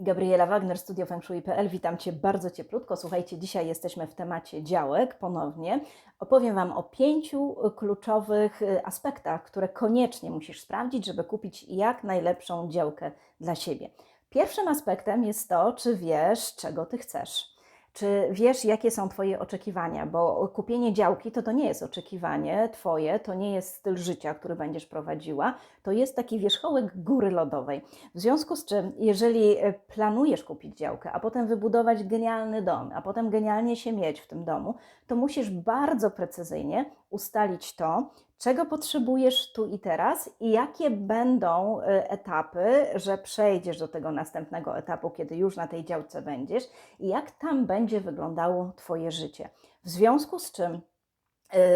Gabriela Wagner, Studio Feng Shui.pl. Witam Cię bardzo cieplutko. Słuchajcie, dzisiaj jesteśmy w temacie działek ponownie. Opowiem Wam o pięciu kluczowych y, aspektach, które koniecznie musisz sprawdzić, żeby kupić jak najlepszą działkę dla siebie. Pierwszym aspektem jest to, czy wiesz, czego Ty chcesz. Czy wiesz, jakie są Twoje oczekiwania? Bo kupienie działki to, to nie jest oczekiwanie Twoje, to nie jest styl życia, który będziesz prowadziła, to jest taki wierzchołek góry lodowej. W związku z czym, jeżeli e, planujesz kupić działkę, a potem wybudować genialny dom, a potem genialnie się mieć w tym domu, to musisz bardzo precyzyjnie ustalić to, czego potrzebujesz tu i teraz i jakie będą e, etapy, że przejdziesz do tego następnego etapu, kiedy już na tej działce będziesz i jak tam będzie wyglądało Twoje życie. W związku z czym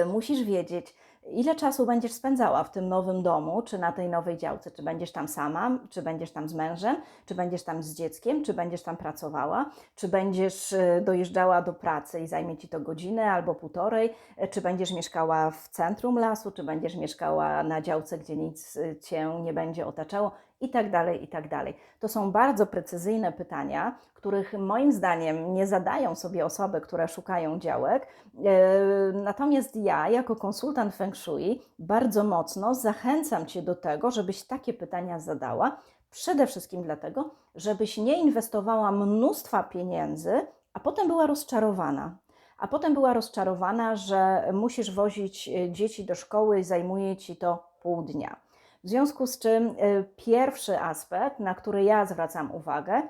y, musisz wiedzieć, ile czasu będziesz spędzała w tym nowym domu, czy na tej nowej działce, czy będziesz tam sama, czy będziesz tam z mężem, czy będziesz tam z dzieckiem, czy będziesz tam pracowała, czy będziesz y, dojeżdżała do pracy i zajmie ci to godzinę albo półtorej, y, czy będziesz mieszkała w centrum lasu, czy będziesz mieszkała na działce, gdzie nic y, cię nie będzie otaczało i tak dalej, i tak dalej. To są bardzo precyzyjne pytania, których moim zdaniem nie zadają sobie osoby, które szukają działek. Natomiast ja, jako konsultant Feng Shui, bardzo mocno zachęcam Cię do tego, żebyś takie pytania zadała. Przede wszystkim dlatego, żebyś nie inwestowała mnóstwa pieniędzy, a potem była rozczarowana. A potem była rozczarowana, że musisz wozić dzieci do szkoły i zajmuje ci to pół dnia. W związku z czym y, pierwszy aspekt, na który ja zwracam uwagę,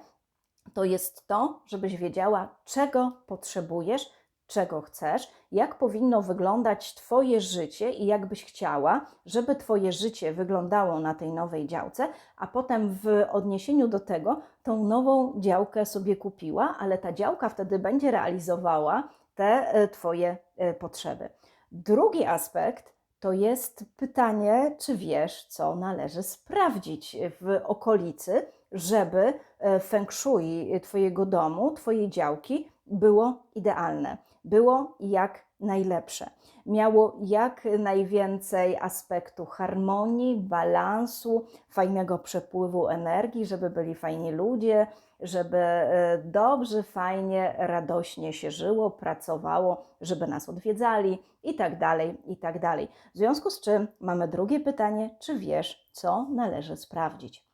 to jest to, żebyś wiedziała, czego potrzebujesz, czego chcesz, jak powinno wyglądać Twoje życie i jak byś chciała, żeby Twoje życie wyglądało na tej nowej działce, a potem w odniesieniu do tego tą nową działkę sobie kupiła, ale ta działka wtedy będzie realizowała te y, Twoje y, potrzeby. Drugi aspekt to jest pytanie, czy wiesz, co należy sprawdzić w okolicy, żeby e, feng shui Twojego domu, Twojej działki było idealne, było jak najlepsze. Miało jak najwięcej aspektu harmonii, balansu, fajnego przepływu energii, żeby byli fajni ludzie, żeby e, dobrze, fajnie, radośnie się żyło, pracowało, żeby nas odwiedzali i tak dalej, i tak dalej. W związku z czym mamy drugie pytanie, czy wiesz, co należy sprawdzić?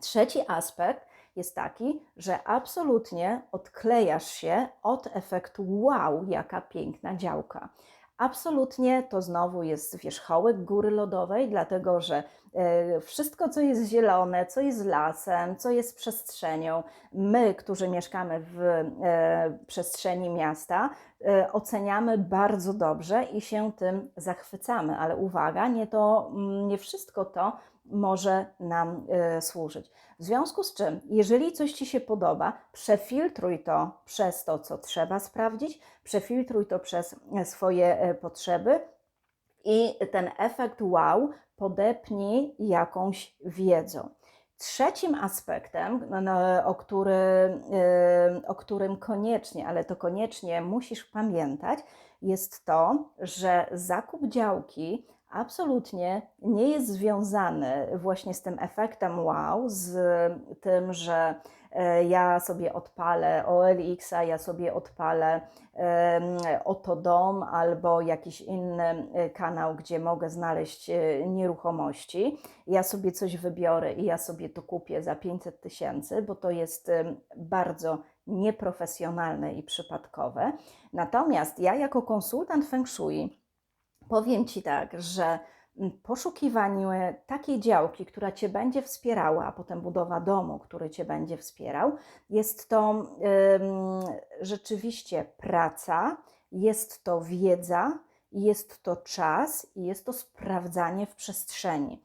Trzeci aspekt jest taki, że absolutnie odklejasz się od efektu wow, jaka piękna działka. Absolutnie to znowu jest wierzchołek góry lodowej, dlatego że e, wszystko, co jest zielone, co jest lasem, co jest przestrzenią, my, którzy mieszkamy w e, przestrzeni miasta, e, oceniamy bardzo dobrze i się tym zachwycamy. Ale uwaga, nie, to, mm, nie wszystko to może nam służyć. W związku z czym, jeżeli coś Ci się podoba, przefiltruj to przez to, co trzeba sprawdzić, przefiltruj to przez swoje e, potrzeby i ten efekt wow podepnij jakąś wiedzą. Trzecim aspektem, no, no, o, który, e, o którym koniecznie, ale to koniecznie musisz pamiętać, jest to, że zakup działki absolutnie nie jest związany właśnie z tym efektem wow, z tym, że e, ja sobie odpalę OLX-a, ja sobie odpalę Oto Dom albo jakiś inny e, kanał, gdzie mogę znaleźć e, nieruchomości. Ja sobie coś wybiorę i ja sobie to kupię za 500 tysięcy, bo to jest bardzo nieprofesjonalne i przypadkowe. Natomiast ja jako konsultant Feng Shui Powiem Ci tak, że poszukiwanie takiej działki, która Cię będzie wspierała, a potem budowa domu, który Cię będzie wspierał, jest to rzeczywiście praca, jest to wiedza, jest to czas i jest to sprawdzanie w przestrzeni.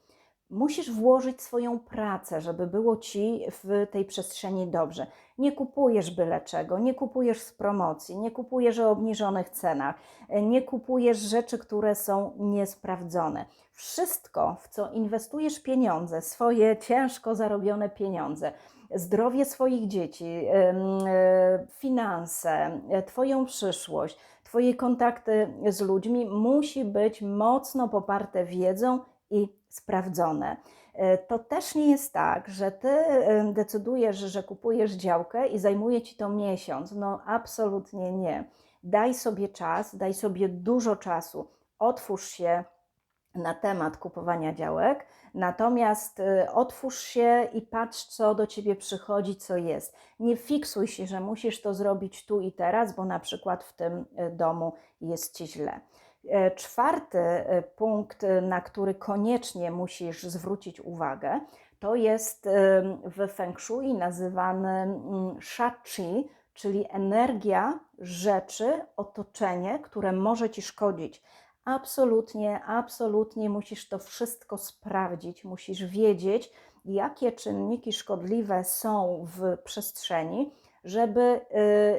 Musisz włożyć swoją pracę, żeby było ci w tej przestrzeni dobrze. Nie kupujesz byle czego, nie kupujesz z promocji, nie kupujesz o obniżonych cenach, nie kupujesz rzeczy, które są niesprawdzone. Wszystko, w co inwestujesz pieniądze, swoje ciężko zarobione pieniądze, zdrowie swoich dzieci, e, finanse, Twoją przyszłość, Twoje kontakty z ludźmi musi być mocno poparte wiedzą i sprawdzone. E, To też nie jest tak, że ty e, decydujesz, że kupujesz działkę i zajmuje ci to miesiąc. No, absolutnie nie. Daj sobie czas, daj sobie dużo czasu. Otwórz się na temat kupowania działek, natomiast y, otwórz się i patrz, co do ciebie przychodzi, co jest. Nie fiksuj się, że musisz to zrobić tu i teraz, bo na przykład w tym y, domu jest ci źle. E, Czwarty y, punkt, y, na który koniecznie musisz zwrócić uwagę, to jest w Feng Shui nazywany mm, Shachi, czyli energia rzeczy, otoczenie, które może ci szkodzić. Absolutnie, absolutnie musisz to wszystko sprawdzić, musisz wiedzieć, jakie czynniki szkodliwe są w przestrzeni, żeby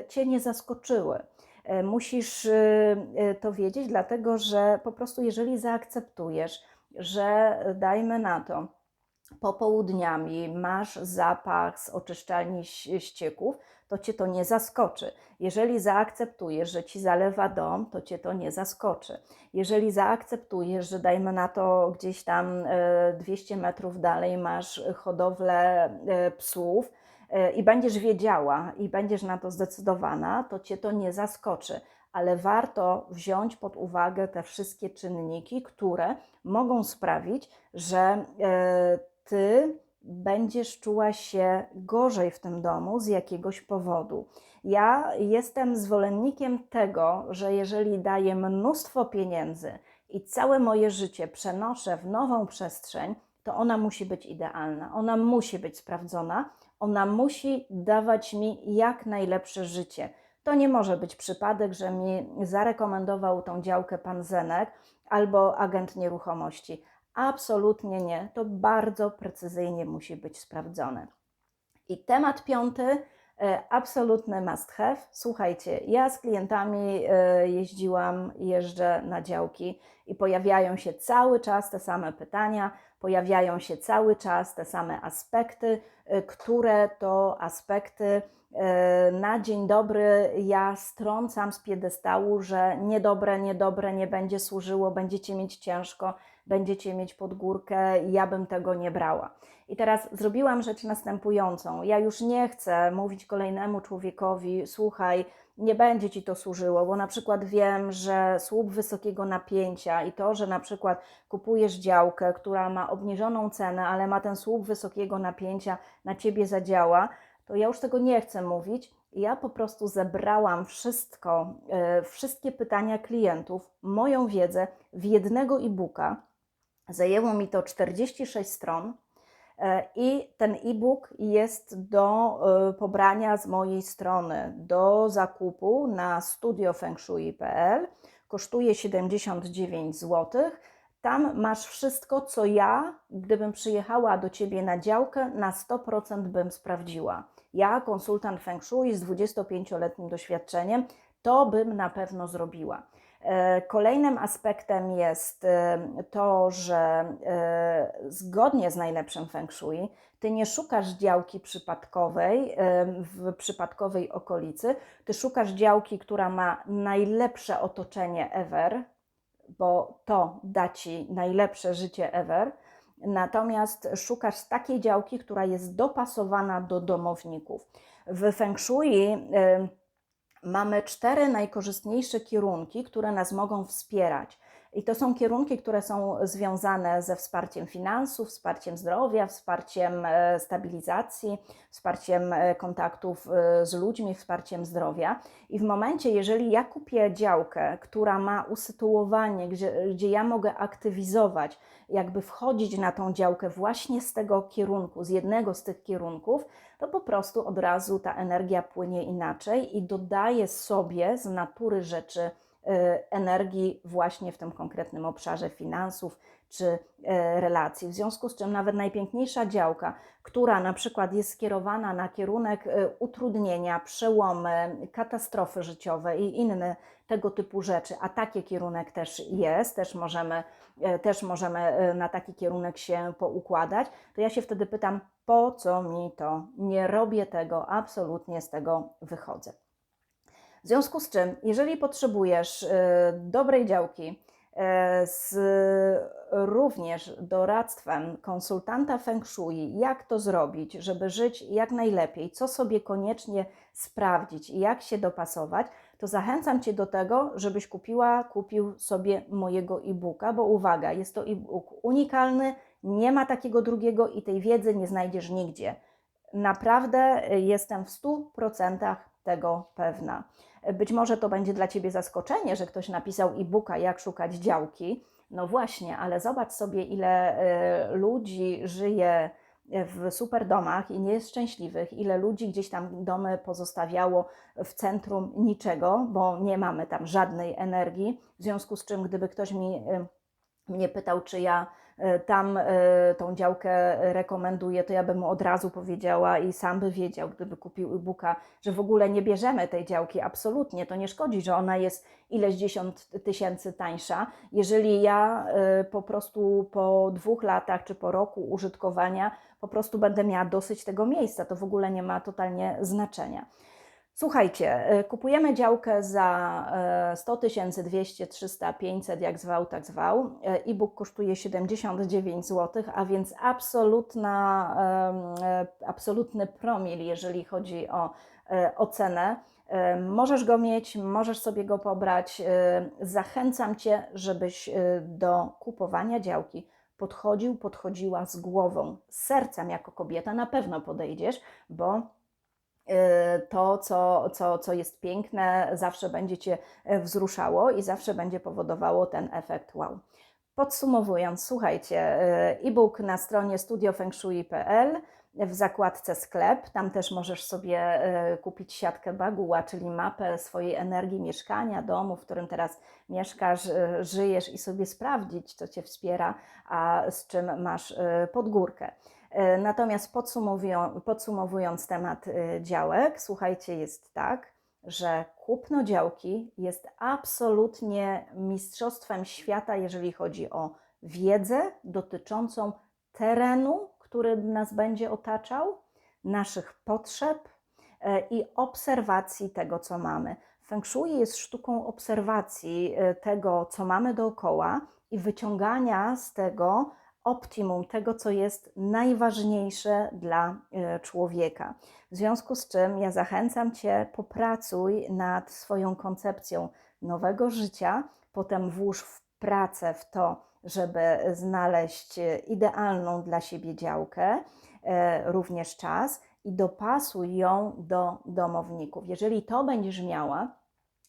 cię nie zaskoczyły. E, Musisz y, y, to wiedzieć, dlatego że po prostu, jeżeli zaakceptujesz, że dajmy na to, popołudniami masz zapach z oczyszczalni ścieków, to cię to nie zaskoczy. Jeżeli zaakceptujesz, że ci zalewa dom, to cię to nie zaskoczy. Jeżeli zaakceptujesz, że dajmy na to gdzieś tam e, 200 metrów dalej masz hodowlę e, psów e, i będziesz wiedziała i będziesz na to zdecydowana, to cię to nie zaskoczy. Ale warto wziąć pod uwagę te wszystkie czynniki, które mogą sprawić, że e, ty będziesz czuła się gorzej w tym domu z jakiegoś powodu. Ja jestem zwolennikiem tego, że jeżeli daję mnóstwo pieniędzy i całe moje życie przenoszę w nową przestrzeń, to ona musi być idealna, ona musi być sprawdzona, ona musi dawać mi jak najlepsze życie. To nie może być przypadek, że mi zarekomendował tą działkę pan Zenek albo agent nieruchomości. Absolutnie nie. To bardzo precyzyjnie musi być sprawdzone. I temat piąty, e, absolutny must have. Słuchajcie, ja z klientami e, jeździłam, jeżdżę na działki i pojawiają się cały czas te same pytania, pojawiają się cały czas te same aspekty, e, które to aspekty e, na dzień dobry ja strącam z piedestału, że niedobre, niedobre nie będzie służyło, będziecie mieć ciężko, będziecie mieć pod górkę, ja bym tego nie brała. I teraz zrobiłam rzecz następującą. Ja już nie chcę mówić kolejnemu człowiekowi, słuchaj, nie będzie ci to służyło, bo na przykład wiem, że słup wysokiego napięcia i to, że na przykład kupujesz działkę, która ma obniżoną cenę, ale ma ten słup wysokiego napięcia, na ciebie zadziała, to ja już tego nie chcę mówić. Ja po prostu zebrałam wszystko, e, wszystkie pytania klientów, moją wiedzę w jednego e-booka. Zajęło mi to 46 stron. E, I ten e-book jest do e, pobrania z mojej strony, do zakupu na studiofengshui.pl. Kosztuje 79 zł. Tam masz wszystko, co ja, gdybym przyjechała do ciebie na działkę, na 100% bym sprawdziła. Ja, konsultant Feng Shui z 25-letnim doświadczeniem, to bym na pewno zrobiła. E, Kolejnym aspektem jest e, to, że e, zgodnie z najlepszym feng shui, ty nie szukasz działki przypadkowej w przypadkowej okolicy, ty szukasz działki, która ma najlepsze otoczenie ever, bo to da ci najlepsze życie ever. Natomiast szukasz takiej działki, która jest dopasowana do domowników. W feng shui mamy cztery najkorzystniejsze kierunki, które nas mogą wspierać. I to są kierunki, które są związane ze wsparciem finansów, wsparciem zdrowia, wsparciem e, stabilizacji, wsparciem e, kontaktów e, z ludźmi, wsparciem zdrowia. I w momencie, jeżeli ja kupię działkę, która ma usytuowanie, gdzie, gdzie ja mogę aktywizować, jakby wchodzić na tą działkę właśnie z tego kierunku, z jednego z tych kierunków, to po prostu od razu ta energia płynie inaczej i dodaje sobie z natury rzeczy energii właśnie w tym konkretnym obszarze finansów czy y, relacji. W związku z czym nawet najpiękniejsza działka, która na przykład jest skierowana na kierunek y, utrudnienia, przełomy, katastrofy życiowe i inne tego typu rzeczy, a taki kierunek też jest, też możemy, też możemy na taki kierunek się poukładać, to ja się wtedy pytam, po co mi to? Nie robię tego, absolutnie z tego wychodzę. W związku z czym, jeżeli potrzebujesz y, dobrej działki, e, z również doradztwem konsultanta Feng Shui, jak to zrobić, żeby żyć jak najlepiej, co sobie koniecznie sprawdzić i jak się dopasować, to zachęcam Cię do tego, żebyś kupiła, kupił sobie mojego e-booka, bo uwaga, jest to e-book unikalny, nie ma takiego drugiego i tej wiedzy nie znajdziesz nigdzie. Naprawdę jestem w 100% tego pewna. Być może to będzie dla Ciebie zaskoczenie, że ktoś napisał e-booka, jak szukać działki. No właśnie, ale zobacz sobie, ile e, ludzi żyje w super domach i nie jest szczęśliwych, ile ludzi gdzieś tam domy pozostawiało w centrum niczego, bo nie mamy tam żadnej energii. W związku z czym, gdyby ktoś mi, e, mnie pytał, czy ja tam e, tą działkę rekomenduję, to ja bym mu od razu powiedziała i sam by wiedział, gdyby kupił e-booka, że w ogóle nie bierzemy tej działki. Absolutnie, to nie szkodzi, że ona jest ileś dziesiąt tysięcy tańsza. Jeżeli ja e, po prostu po dwóch latach czy po roku użytkowania po prostu będę miała dosyć tego miejsca, to w ogóle nie ma totalnie znaczenia. Słuchajcie, e, kupujemy działkę za 100 tysięcy, 200, 300, 500, jak zwał, tak zwał. E, e-book kosztuje 79 zł, a więc absolutna, e, absolutny promil, jeżeli chodzi o, cenę. Możesz go mieć, możesz sobie go pobrać. Zachęcam Cię, żebyś do kupowania działki podchodził, podchodziła z głową, z sercem jako kobieta na pewno podejdziesz, bo to, co, co, co jest piękne, zawsze będzie Cię e, wzruszało i zawsze będzie powodowało ten efekt wow. Podsumowując, słuchajcie, e, e-book na stronie studiofengshui.pl w zakładce sklep. Tam też możesz sobie e, kupić siatkę Baguła, czyli mapę swojej energii mieszkania, domu, w którym teraz mieszkasz, żyjesz i sobie sprawdzić, co Cię wspiera, a z czym masz podgórkę. E, natomiast podsumowując, temat e, działek, słuchajcie, jest tak, że kupno działki jest absolutnie mistrzostwem świata, jeżeli chodzi o wiedzę dotyczącą terenu, który nas będzie otaczał, naszych potrzeb e, i obserwacji tego, co mamy. Feng Shui jest sztuką obserwacji tego, co mamy dookoła i wyciągania z tego optimum tego, co jest najważniejsze dla e, człowieka. W związku z czym ja zachęcam Cię, popracuj nad swoją koncepcją nowego życia, potem włóż w pracę w to, żeby znaleźć e, idealną dla siebie działkę, e, również czas i dopasuj ją do domowników. Jeżeli to będziesz miała,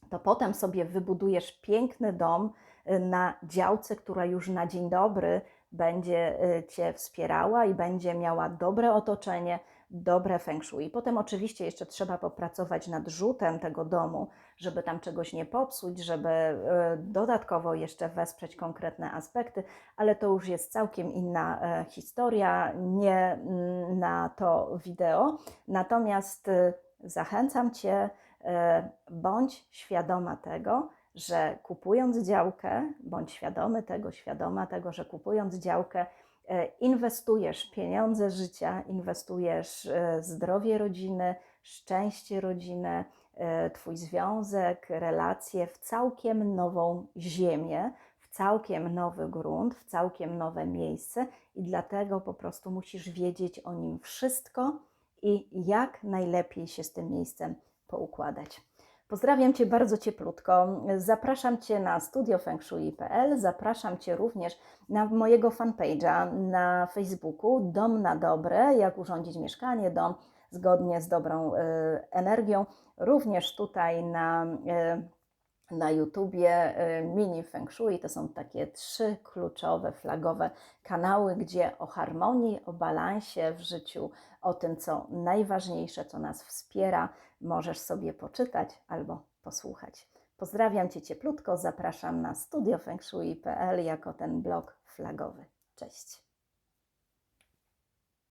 to potem sobie wybudujesz piękny dom na działce, która już na dzień dobry będzie y, Cię wspierała i będzie miała dobre otoczenie, dobre feng shui. Potem oczywiście jeszcze trzeba popracować nad rzutem tego domu, żeby tam czegoś nie popsuć, żeby y, dodatkowo jeszcze wesprzeć konkretne aspekty, ale to już jest całkiem inna e, historia, nie mm, na to wideo. Natomiast y, zachęcam Cię, bądź świadoma tego, że kupując działkę, bądź świadomy tego, świadoma tego, że kupując działkę, e, inwestujesz pieniądze życia, inwestujesz e, zdrowie rodziny, szczęście rodziny, e, Twój związek, relacje w całkiem nową ziemię, w całkiem nowy grunt, w całkiem nowe miejsce i dlatego po prostu musisz wiedzieć o nim wszystko i jak najlepiej się z tym miejscem poukładać. Pozdrawiam Cię bardzo cieplutko. Zapraszam Cię na studiofengshui.pl. Zapraszam Cię również na mojego fanpage'a na Facebooku Dom na Dobre, jak urządzić mieszkanie, dom zgodnie z dobrą y, energią. Również tutaj na y, na YouTubie y, Mini Feng Shui. To są takie trzy kluczowe, flagowe kanały, gdzie o harmonii, o balansie w życiu, o tym, co najważniejsze, co nas wspiera, możesz sobie poczytać albo posłuchać. Pozdrawiam Cię cieplutko, zapraszam na studiofengshui.pl jako ten blog flagowy. Cześć!